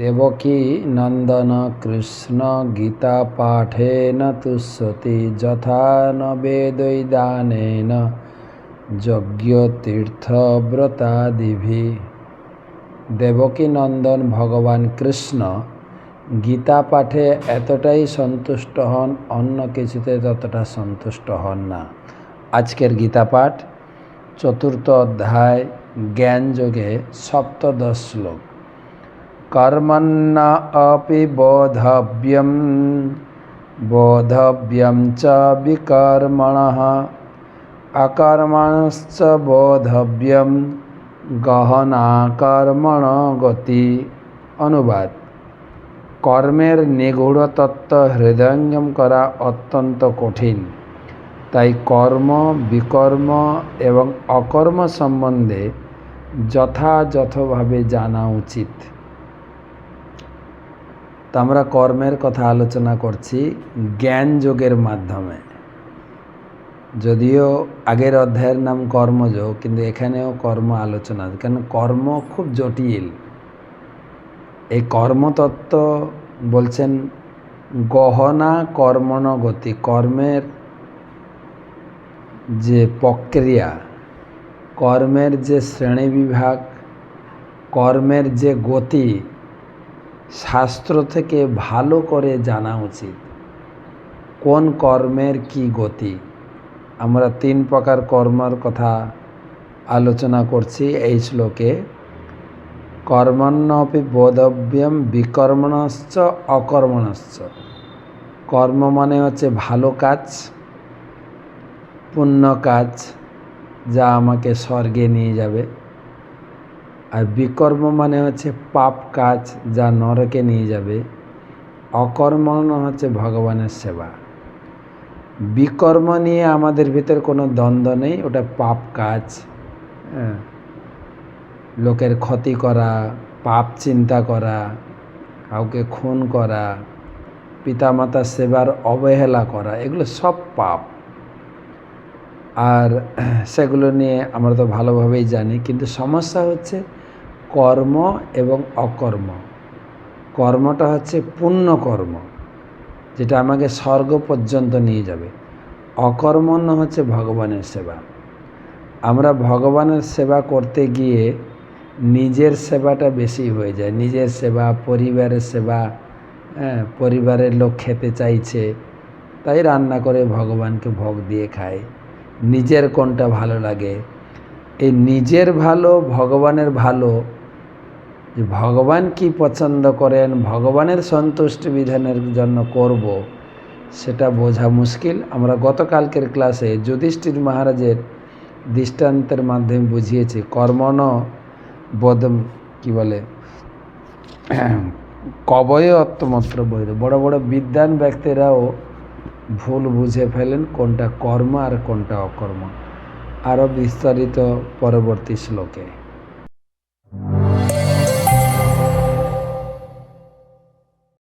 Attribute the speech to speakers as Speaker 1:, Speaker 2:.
Speaker 1: দেবকী নন্দন কৃষ্ণ গীতা পাঠেন তুষ্যতি যথা ন বেদৈদানেন যজ্ঞতীর্থব্রতাদিভি দেবকী নন্দন ভগবান কৃষ্ণ গীতা পাঠে এতটাই সন্তুষ্ট হন, অন্য কিছুতে ততটা সন্তুষ্ট হন না। আজকের গীতা পাঠ চতুর্থ অধ্যায় জ্ঞান যোগে সপ্তদশ শ্লোক। কর্মণ্য अपि बोधव्यं बोधव्यं च विकर्मणः অকর্মণশ্চ বোধব্যম গহনা কর্মণ গতি অনুবাদ কর্মের নিগূঢ় তত্ত্ব হৃদয়ঙ্গম করা অত্যন্ত কঠিন তাই কর্ম বিকর্ম এবং অকর্ম সম্বন্ধে যথাযথভাবে জানা উচিত তো আমরা কর্মের কথা আলোচনা করছি জ্ঞান যোগের মাধ্যমে। যদিও আগের অধ্যায়ের নাম কর্মযোগ, কিন্তু এখানেও কর্ম আলোচনা। কেন কর্ম খুব জটিল। এই কর্মতত্ত্ব বলছেন গহনা কর্মণ গতি কর্মের যে প্রক্রিয়া, কর্মের যে শ্রেণীবিভাগ কর্মের যে গতি শাস্ত্র থেকে ভালো করে জানা উচিত। কোন কর্মের কি গতি? আমরা তিন প্রকার কর্মের কথা আলোচনা করছি এই শ্লোকে। কর্মণ্যপি বোধব্যম বিকর্মণশ্চ অকর্মণশ্চ। কর্ম মানে হচ্ছে ভালো কাজ, পুণ্য কাজ, যা আমাকে স্বর্গে নিয়ে যাবে। আর বিকর্ম মানে হচ্ছে পাপ কাজ যা নরকে নিয়ে যাবে। অকর্মণ হচ্ছে ভগবানের সেবা। বিকর্ম নিয়ে আমাদের ভিতর কোনো দ্বন্দ্ব নেই, ওটা পাপ কাজ। হ্যাঁ। লোকের ক্ষতি করা, পাপ চিন্তা করা, কাউকে খুন করা, পিতামাতার সেবার অবহেলা করা, এগুলো সব পাপ। আর সেগুলো নিয়ে আমরা তো ভালোভাবেই জানি, কিন্তু সমস্যা হচ্ছে কর্ম এবং অকর্ম। কর্মটা হচ্ছে পুণ্য কর্ম যেটা আমাকে স্বর্গ পর্যন্ত নিয়ে যাবে। অকর্মণ্য হচ্ছে ভগবানের সেবা। আমরা ভগবানের সেবা করতে গিয়ে নিজের সেবাটা বেশি হয়ে যায়। নিজের সেবা, পরিবারের সেবা হ্যাঁ পরিবারের লোক খেতে চাইছে, তাই রান্না করে ভগবানকে ভোগ দিয়ে খায়। নিজের কোনটা ভালো লাগে? এই নিজের ভালো, ভগবানের ভালো যে ভগবান কি পছন্দ করেন, ভগবানের সন্তুষ্টি বিধানের জন্য করব, সেটা বোঝা মুশকিল। আমরা গতকালকের ক্লাসে যুধিষ্ঠির মহারাজের দৃষ্টান্তের মাধ্যমে বুঝিয়েছি কর্মণ বদম কি বলে কবয়ে অত্তমাত্র বৈর বড় বড় বিদ্যান ব্যক্তিরাও ভুল বুঝে ফেলেন কোনটা কর্ম আর কোনটা অকর্ম। আরও বিস্তারিত পরবর্তী শ্লোকে।